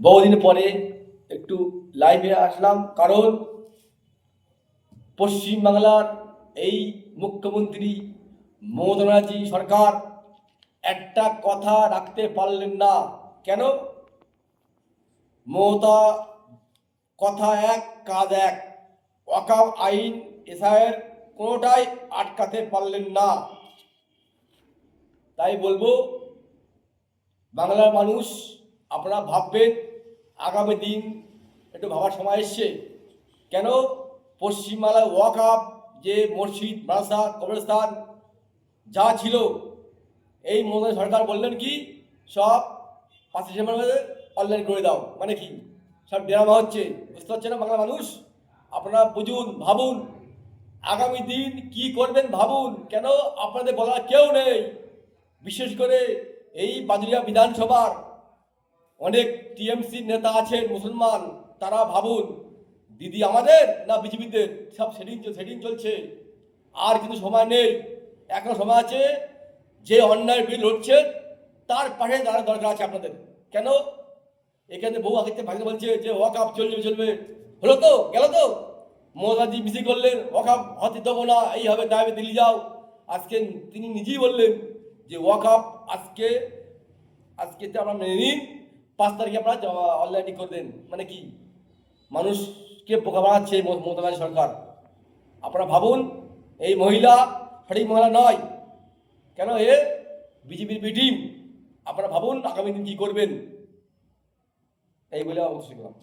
বহুদিন পরে একটু লাইভে আসলাম। কারণ পশ্চিমবাংলার এই মুখ্যমন্ত্রী মমতা ব্যানার্জি সরকার একটা কথা রাখতে পারলেন না। কেন? মমতা কথা এক, কাজ এক। ওয়াকাব আইন এসআইয়ের কোনোটাই আটকাতে পারলেন না। তাই বলব, বাংলার মানুষ, আপনারা ভাববেন আগামী দিন একটু ভাবার সময় এসছে। কেন? পশ্চিমবাংলায় ওয়াকআপ যে মসজিদ, মাদ্রাসা, কবরস্থান, যা ছিল, এই মোদী সরকার বললেন কি, সব পাঁচই ডিসেম্বর অনলাইন করে দাও। মানে কি? সব ড্রামা হচ্ছে। বুঝতে পারছে না বাংলা মানুষ? আপনারা বুঝুন, ভাবুন। আগামী দিন কি করবেন ভাবুন। কেন? আপনাদের বলার কেউ নেই। বিশেষ করে এই বাদুরিয়া বিধানসভার অনেক টিএমসি নেতা আছেন, মুসলমান, তারা ভাবুন, দিদি আমাদের না বিজেপিদের? সব সেটিং সেটিং চলছে। আর কিন্তু সময় নেই। এখনও সময় আছে, যে অন্যায় বিল হচ্ছে, তার পাশে দাঁড়ানোর দরকার আছে আপনাদের। কেন? এখানে বহু আগে ভাগে বলছে যে ওয়াকাপ চলবে চলবে। হলো তো? গেল তো? মোদাজি মিসি করলেন ওয়াকাপ হতে দেবো না, এই হবে, তাই দিল্লি যাও। আজকে তিনি নিজেই বললেন যে ওয়াকাপ আজকে আজকে তো আমরা মেনে নিন পাঁচ তারিখে আপনারা অনলাইনই করে দেন। মানে কি? মানুষকে বোকা বানাচ্ছে মমতা ব্যানার্জি সরকার। আপনারা ভাবুন, এই মহিলা সঠিক মহিলা নয়। কেন এ? বিজেপির বি টিম আপনারা ভাবুন, আগামী দিন কী করবেন? এই বলে অবশ্যই করলাম।